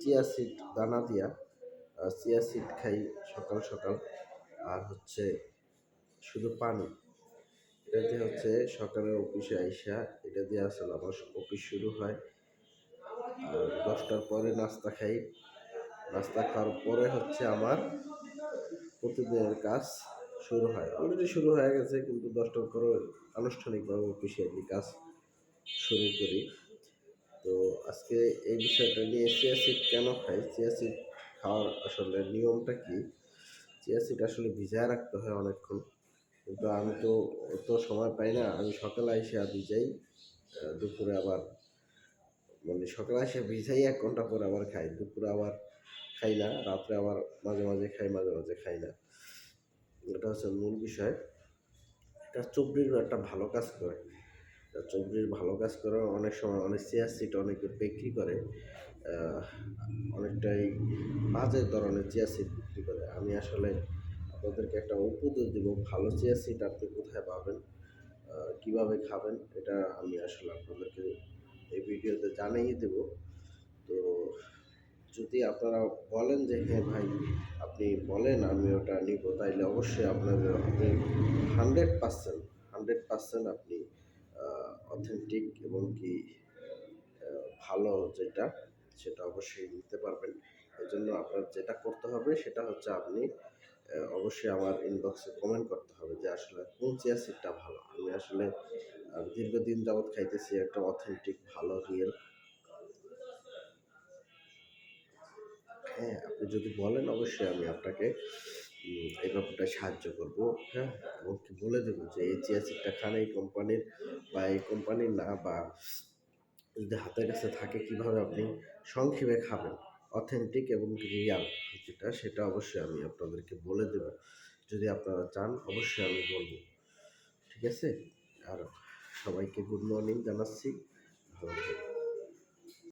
Chia seed, দানা দিয়া chia seed খাই সকাল সকাল। আর হচ্ছে শুধু পানি। এটা দিয়ে হচ্ছে সকালে অফিসে আইসা এটা দিয়ে আসলে আমার অফিস শুরু হয়। আর দশটার পরে নাস্তা খাই। নাস্তা খাওয়ার পরে হচ্ছে আমার প্রতিদিনের কাজ শুরু হয়। অলরেডি শুরু হয়ে গেছে, কিন্তু দশটার পরে আনুষ্ঠানিকভাবে অফিসে আর কি কাজ শুরু করি। তো আজকে এই বিষয়টা নিয়ে চিয়া সিড কেন খাই? চিয়া সিড খাওয়ার আসলে নিয়মটা কি? চিয়া সিড আসলে ভিজায় রাখতে হয় অনেকক্ষণ। কিন্তু আমি তো অত সময় পাই না। আমি সকালে এসে ভিজাই দুপুরে আবার মানে সকালে এসে ভিজাই এক ঘণ্টা পরে আবার খাই। দুপুরে আবার খাই না, রাত্রে আবার মাঝে মাঝে খাই, মাঝে মাঝে খাই না। এটা হচ্ছে মূল বিষয়। এটা চব্রির একটা ভালো কাজ করে। এটা চব্রির ভালো কাজ করে অনেক সময়, অনেক চেয়ার সিট অনেকে বিক্রি করে অনেকটাই বাজে ধরনের চেয়ার সিট বিক্রি করে। আমি আসলে আপনাদেরকে একটা উপদেশ দেবো, ভালো চেয়ার সিট আপনি কোথায় পাবেন কীভাবে খাবেন, এটা আমি আসলে আপনাদেরকে এই ভিডিওতে জানিয়ে দেব। তো যদি আপনারা বলেন যে হ্যাঁ ভাই, আপনি বলেন, আমি ওটা নিব, তাইলে অবশ্যই আপনাদের, আপনি হান্ড্রেড পার্সেন্ট হান্ড্রেড পার্সেন্ট আপনি অথেন্টিক এবং কি ভালো যেটা, সেটা অবশ্যই নিতে পারবেন। এই জন্য আপনার যেটা করতে হবে, সেটা হচ্ছে আপনি অবশ্যই আমার ইনবক্সে কমেন্ট করতে হবে যে আসলে কোন চেয়ার সিটটা ভালো। আমি আসলে দীর্ঘদিন যাবৎ খাইতেছি একটা অথেন্টিক ভালো রিয়েল হ্যাঁ আপনি যদি বলেন, অবশ্যই আমি আপনাকে এই ব্যাপারটা সাহায্য করব হ্যাঁ? এবং বলে দেবো যে এই চেয়ার সিটটা খান এই কোম্পানির বা এই কোম্পানির না, বা যদি হাতের কাছে থাকে, কীভাবে আপনি সংক্ষেপে খাবেন? অথেন্টিক এবং রিয়াল যেটা, সেটা অবশ্যই আমি আপনাদেরকে বলে দেব। যদি আপনারা চান, অবশ্যই আমি বলব। ঠিক আছে? আর সবাইকে গুড মর্নিং জানাচ্ছি। ভালো